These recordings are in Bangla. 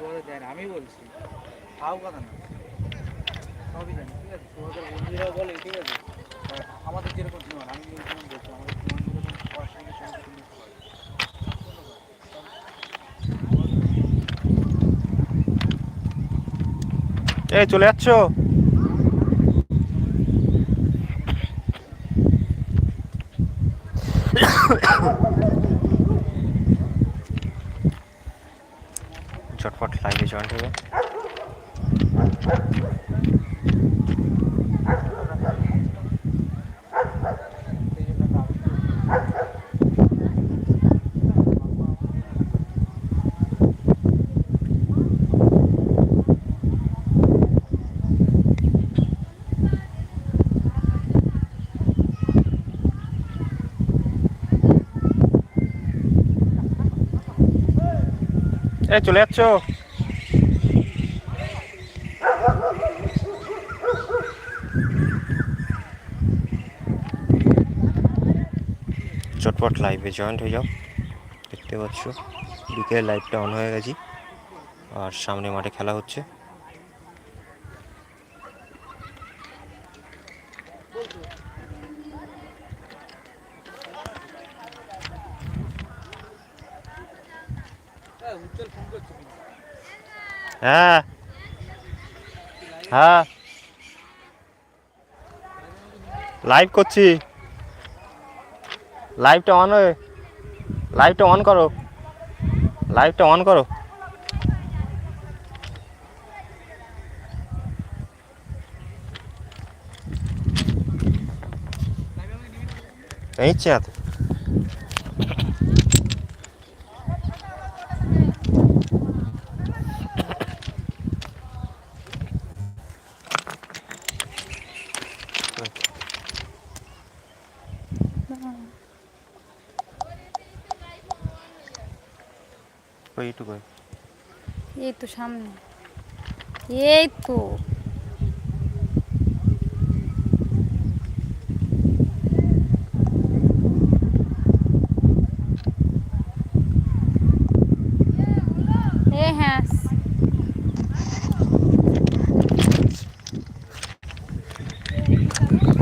সুবাদে দেয় না আমি বলছি। তাও কথা না। সবই জানি ঠিক আছে? সুবাদের বন্ধুরাও বলে ঠিক আছে? আমাদের যেরকম জীবন আমি যেরকম বলছি আমাদের জীবন যেরকম সঙ্গে এই চলে যাচ্ছ? ঝটপট লাইভে জয়েন্ট হবে সেই জন্য আমি এই চলে যাচ্ছ? চটপট লাইভে জয়েন্ট হয়ে যাও। দেখতে পাচ্ছ, বিকেলে লাইভটা অন হয়ে গেছি, আর সামনে মাঠে খেলা হচ্ছে হ্যাঁ উজ্জ্বল ফোন করছে কিন্তু হ্যাঁ। হ্যাঁ। লাইভ করছি। লাইভটা অন হয়ে লাইভটা অন করো। লাইভটা অন করো। নিচ্ছে হাতে এইটুকু এই তো সামনে। এই তো এ হ্যাঁ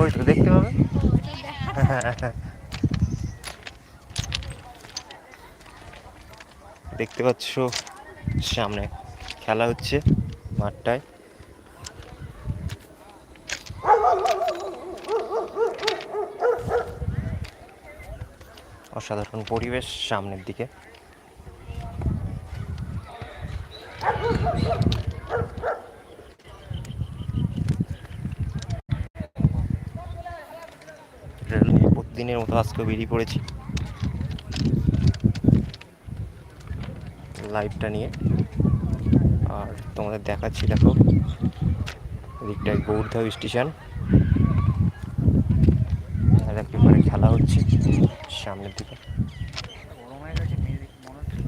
ওই তো দেখতে পাবে দেখতে পাচ্ছ? সামনে খেলা হচ্ছে মাঠটায়। অসাধারণ পরিবেশ সামনের দিকে। প্রতিদিনের মতো আজকে বেরিয়ে পড়েছি। লাইভটা নিয়ে। আর তোমাদের দেখাচ্ছি, দেখো, এদিকটায় গৌরধাও স্টেশন। একেবারে খেলা হচ্ছে সামনের দিকে। গরম হয়ে গেছে মেয়ে দেখি মনে হচ্ছিল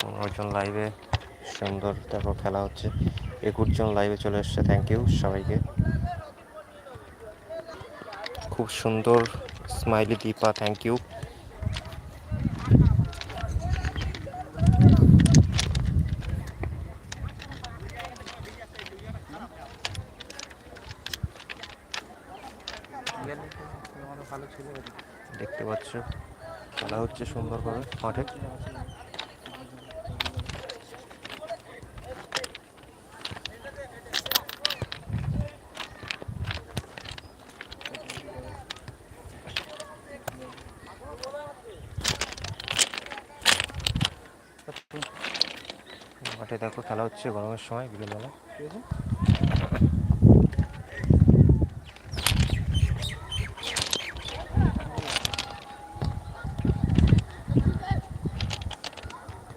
পনেরো জন লাইভে সুন্দর, দেখো, খেলা হচ্ছে। একুশ জন লাইভে চলে এসছে থ্যাংক ইউ সবাইকে। খুব সুন্দর স্মাইলি দীপা থ্যাংক ইউ গেলে তো আমারও ভালো ছিল দেখতে পাচ্ছ খেলা হচ্ছে সুন্দরভাবে মাঠে। মাঠে দেখো খেলা হচ্ছে গরমের সময় বিকেলবেলা। ঠিক আছে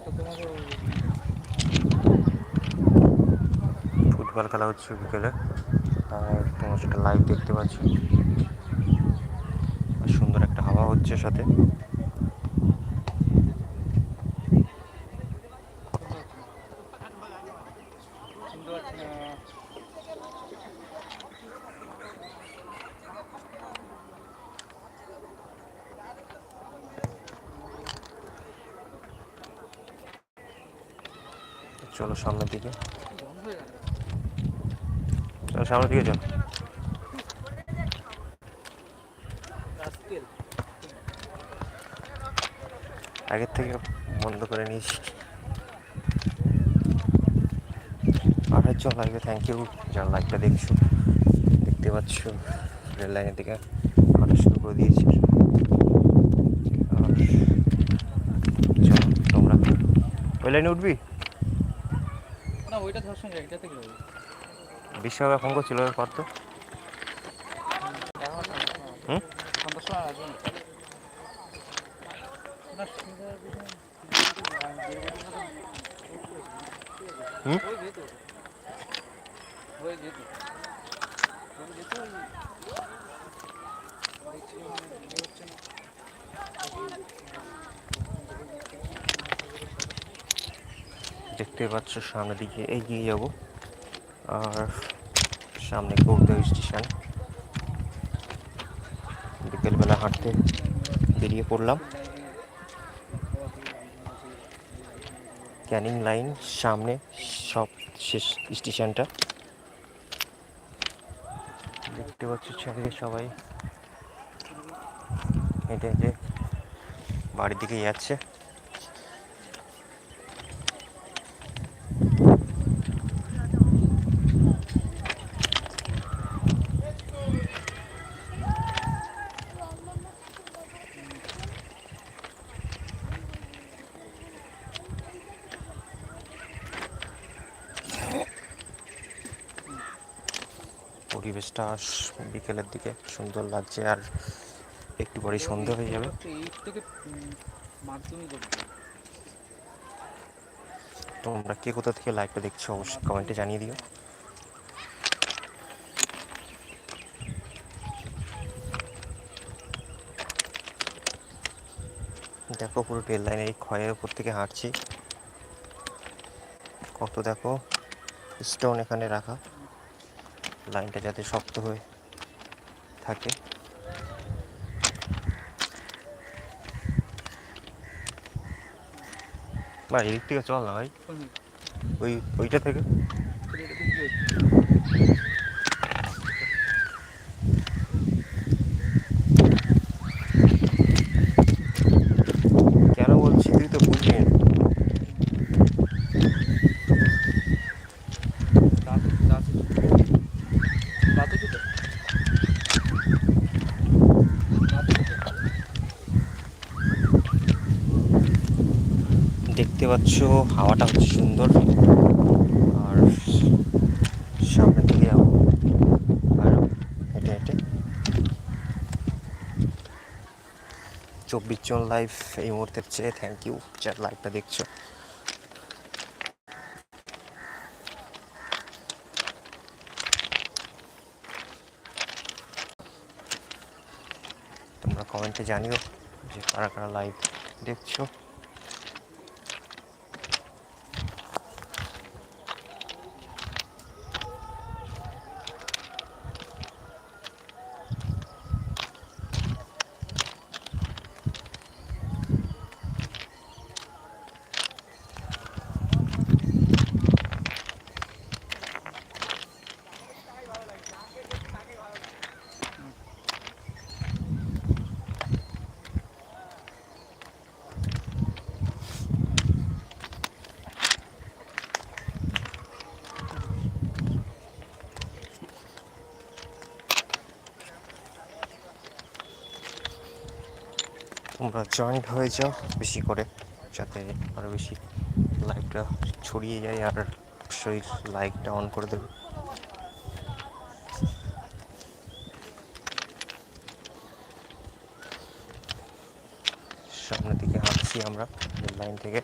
তো তোমাকে ফুটবল খেলা হচ্ছে বিকেলে। আর তোমার সেটা লাইভ দেখতে পাচ্ছ। সুন্দর একটা হাওয়া হচ্ছে সাথে। চলো সামনের দিকে বন্ধ হয়ে গেল চলো সামনের দিকে রাস্কেল আগের থেকে বন্ধ করে নিয়েছি আঠাশ জন লাগবে থ্যাংক ইউ যারা লাইভটা দেখছ, দেখতে পাচ্ছ রেল লাইনের দিকে হাঁটা শুরু করে দিয়েছি। তোমরা। ওই লাইনে উঠবি? না, ওইটা ধর সঙ্গে থেকে যাবে বিশ্বকাপে ফোন করছিল কর তো হুম? সন্ধ্যার সময় আসবে না না সন্ধ্যা হুম? যেত যেত যেত ওই দেখছি হচ্ছে না দেখতে পাচ্ছ সামনের দিকে এগিয়ে যাব আর সামনে গৌরদেব স্টেশন। বিকেলবেলা হাঁটতে বেরিয়ে পড়লাম। ক্যানিং লাইন সামনে সব শেষ স্টেশনটা। দেখতে পাচ্ছি চারিদিকে সবাই। হেঁটে হেঁটে বাড়ির দিকে যাচ্ছে। পরিবেশটা বিকেলের দিকে সুন্দর লাগছে আর একটু পরে সন্ধে হয়ে যাবে। তোমরা কে কোথা থেকে লাইভটা দেখছ অবশ্যই কমেন্টে জানিয়ে দিও। দেখো পুরো রেল লাইনের এই ক্ষয়ের উপর থেকে হাঁটছি। কত দেখো স্টোন এখানে রাখা। লাইনটা যাতে শক্ত হয়ে থাকে। ভাই এদিক থেকে চল না ভাই। ওই ওইটা থেকে তাহলে এটা দিয়ে কি হচ্ছে? কেন বলছি তুই তো বুঝলি না। দাঁত দাঁত দাঁত উঁচুতে? দাঁত উঁচুতে? দেখতে পাচ্ছ, হাওয়াটা হচ্ছে সুন্দর। আর সামনে যাব। আর হেঁটে হেঁটে। চব্বিশ জন লাইভ এই মুহূর্তের চেয়ে থ্যাংক ইউ যার লাইভটা দেখছ। তোমরা কমেন্টে জানিও যে কারা কারা লাইভ দেখছ। তোমরা জয়েন্ট হয়ে যাও বেশি করে, যাতে আরও বেশি লাইকটা ছড়িয়ে যায় আর অবশ্যই লাইকটা অন করে দেবে। সামনের দিকে হাঁটছি আমরা লাইন থেকে।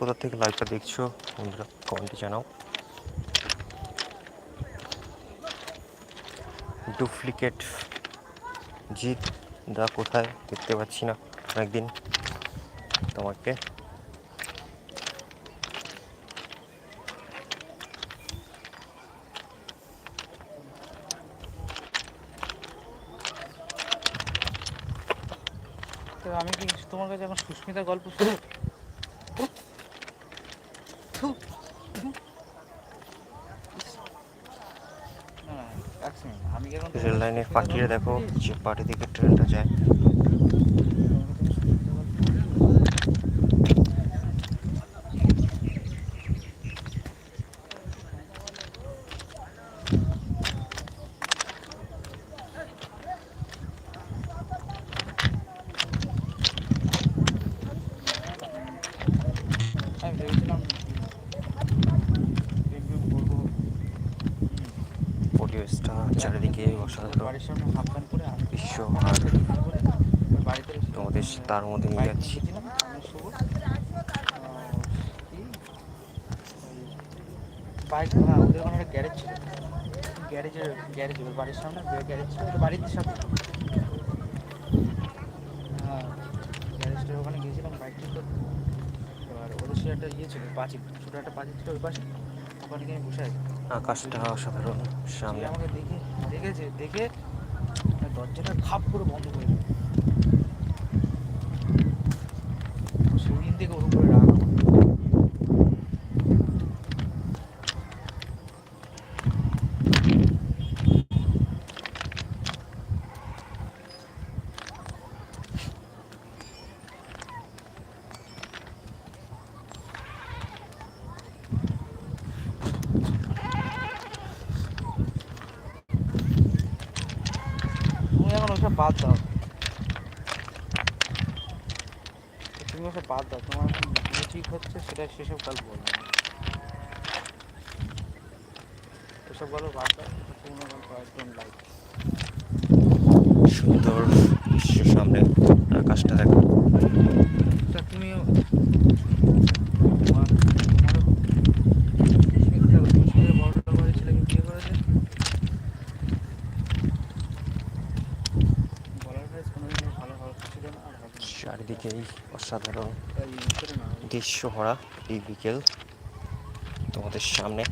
কোথা থেকে লাইভটা দেখছ, বন্ধুরা কমেন্টে জানাও। ডুপ্লিকেট জিত দা কোথায় দেখতে পাচ্ছি না, অনেকদিন তোমাকে। আমি কি তোমার কাছে এখন সুস্মিতার গল্প শুনি পাখিরে দেখো যে পাটি দিকে ট্রেনটা যায় আমি ভেবেছিলাম review করব। পরিবেশটা চারিদিকে ওর অসাধারণ বাড়ির সামনে হাফ প্যান্ট পরে আর বিশ্ব হাফ আর প্যান্ট পরে ওর বাড়িতে এসে তোমাদের তার নিয়ে বাইক হ্যাঁ ওদের ওখানে একটা গ্যারেজ ছিল। গ্যারেজের গ্যারেজ ওর বাড়ির সামনে গ্যারেজ ছিল বাড়ির সামনে। হ্যাঁ গ্যারেজটার ওখানে গিয়েছিলাম বাইক ঠিক করতে এবার ওদের সে একটা ইয়ে ছিল পাঁচিল ছোটো একটা পাঁচিল ছিল ওই পাশে। ওখানে গিয়ে বসে আছি। আকাশটা অসাধারণ সামনে। আমাকে দেখে দেখেছে দেখে দরজাটা খাপ করে বন্ধ করে দিল সেদিন থেকে ওর উপরে রাগ আমার। তুমি এখন ওসব বাদ দাও। তুমি ওসব বাদ দাও, তোমার ঠিক হচ্ছে সেটা সেসব কাল বলব সেসব গল্প বাদ দাও পুরোনো গল্প, একদম লাইক সুন্দর বিশ্ব সামনে আকাশটা দেখো তা তুমিও তোমার তোমারও সুস্মিতা সুস্মিতার বড়টা বাড়ি ছেলেকে বিয়ে করেছে বলার প্রাইস কোনোদিনও ভালো হওয়ার ছিল না আর হবে না চারিদিকেই অসাধারণ দৃশ্য হরা এই বিকেল তোমাদের সামনে।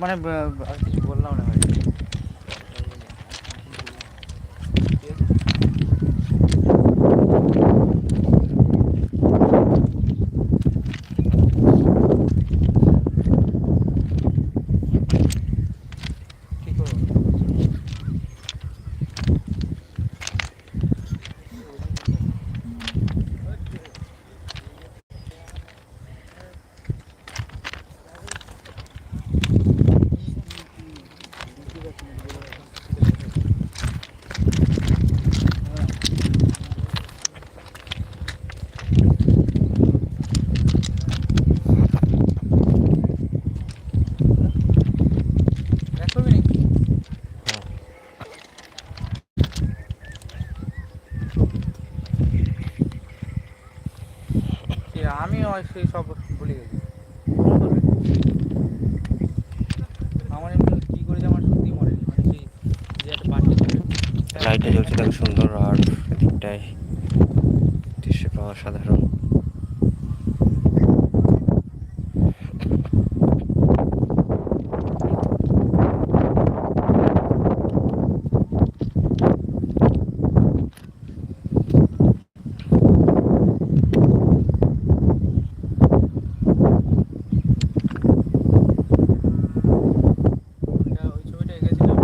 মানে আর কিছু বললাম না ভাই কি করব এক করবি নাকি কি, ওই সেই সব ভুলে গেছি। আমার এমনি কি করেছে আমার সত্যি মনে নেই। মানে যে একটা ছিল লাইটটা জ্বলছে সুন্দর আর এদিকটায় দৃশ্যটা অসাধারণ ওটা ওই ছবিটা এঁকেছিলাম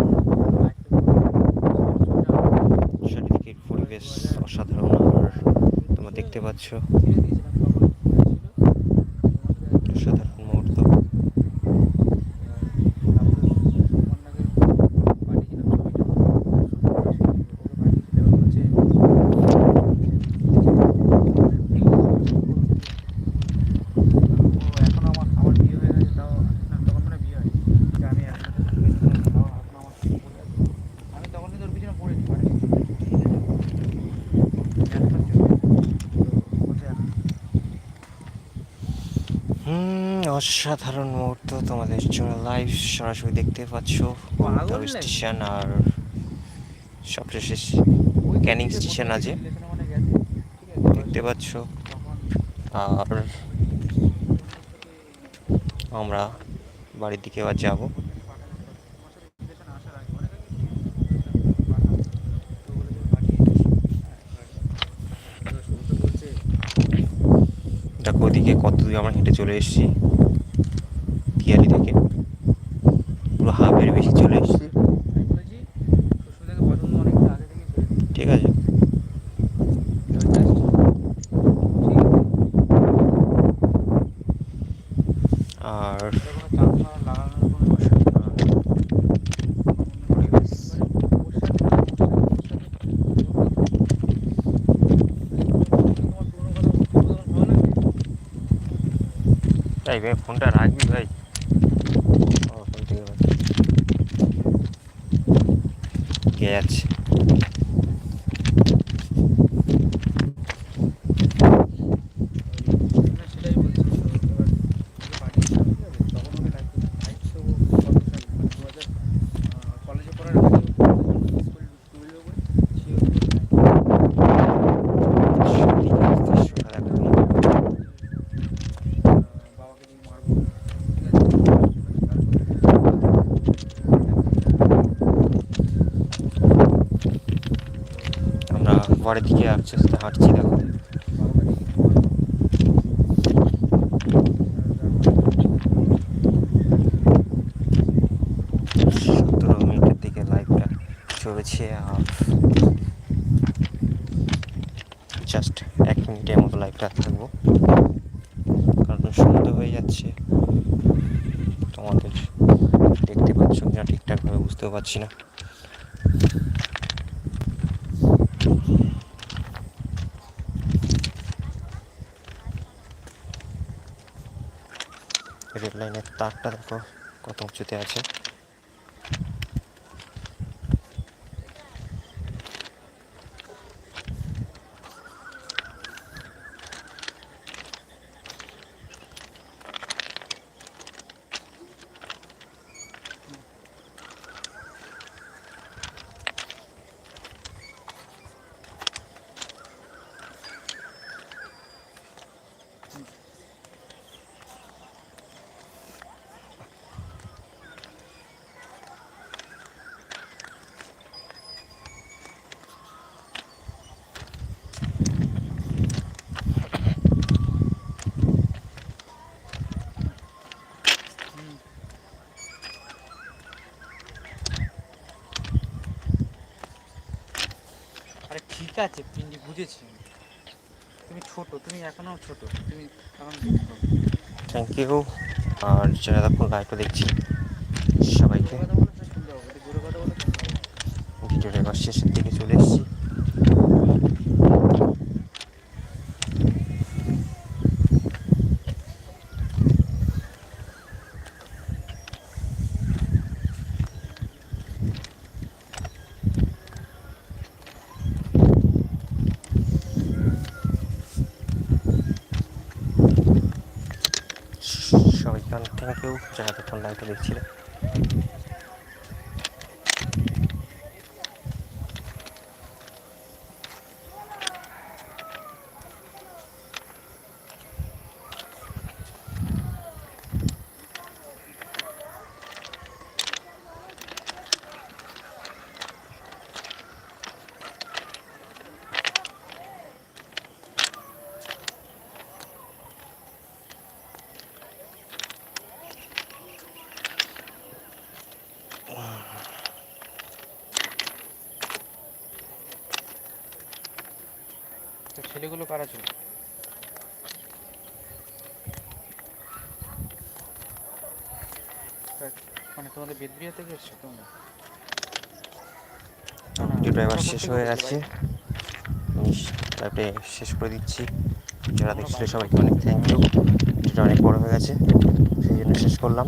চারিদিকের পরিবেশ অসাধারণ আর তোমরা দেখতে পাচ্ছ অসাধারণ মুহূর্ত এখন আমার আমার বিয়ে হয়ে গেছে তাও না তখন মানে বিয়ে হয় যে আমি একসাথে থেকে তাও এখন আমার পিছনে পড়ে আছে। আমি তখন কিন্তু ওর পিছনে পড়েছি মানে একটার জন্য। তো বলছে এখন হুম অসাধারণ মুহূর্ত তোমাদের জন্য লাইভ সরাসরি দেখতে পাচ্ছ। স্টেশন আর সবশেষে ওই ক্যানিং স্টেশন আছে? দেখতে পাচ্ছ। আর আমরা বাড়ির দিকে এবার যাব। দেখো ওদিকে কত দূর আমরা হেঁটে চলে এসেছি তিয়ালি থেকে পুরো হাফের বেশি চলে এসেছি আমি বলেছি সুস্মিতাকে পছন্দ অনেকটা আগে থেকে করে দিই ঠিক আছে এবার just ঠিক আছে আর এটা কোনো চাপ মারা লাগানোর কোনো অসুবিধা নেই। পরিবেশ ওর সাথে- ওর সাথে- তোমার পুরোনো কথা পুরোনো কথা ভালো লাগে? তাই ভাই ফোনটা রাখবি ভাই ও, ফোন থেকে ভাই। কে যাচ্ছে না, সেটাই বলছি। তো এবার ওকে পাঠিয়েছিলাম, ঠিক আছে? তখন ওকে দায়িত্ব দায়িত্ব ও কত সালে? মানে দু হাজার, আহ, কলেজে পড়ার আগে ও স্কুল টুয়েলভে পড়ে, সে ওকে দৃশ্যটা দেখো। আহ, বাবাকে দিয়ে মারবো ঠিক আছে ঘরের দিকে আস্তে আস্তে হাঁটছি, দেখো। সতেরো মিনিটের দিকে লাইভটা চলেছে, আর জাস্ট এক মিনিটের মতো লাইভটা থাকব। কারণ সন্ধ্যে হয়ে যাচ্ছে। তোমাদের দেখতে পাচ্ছ কিনা ঠিকঠাকভাবে বুঝতেও পারছি না। লাইনের তারটা দেখো কত উঁচুতে আছে আরে ঠিক আছে পিন্ডি বুঝেছি। তুমি ছোট তুমি এখনও ছোট তুমি এখন থ্যাংক ইউ আর যারা এখন লাইভটা দেখছি সবাইকে। ভিডিওটা এবার শেষের দিকে চলে এসেছি। সবাইকে কেউ যারা তখন লাইভটা দেখছিলেন ছেলেগুলো কারা ছিল? মানে তোমাদের বেদবিয়া থেকে এসছো তোমরা? ভিডিওটা এবার শেষ হয়ে যাচ্ছে ভাই? শেষ করে দিচ্ছি। যারা দেখছিল সবাইকে অনেক থ্যাংক ইউ ভিডিওটা অনেক বড় হয়ে গেছে সেই জন্য শেষ করলাম।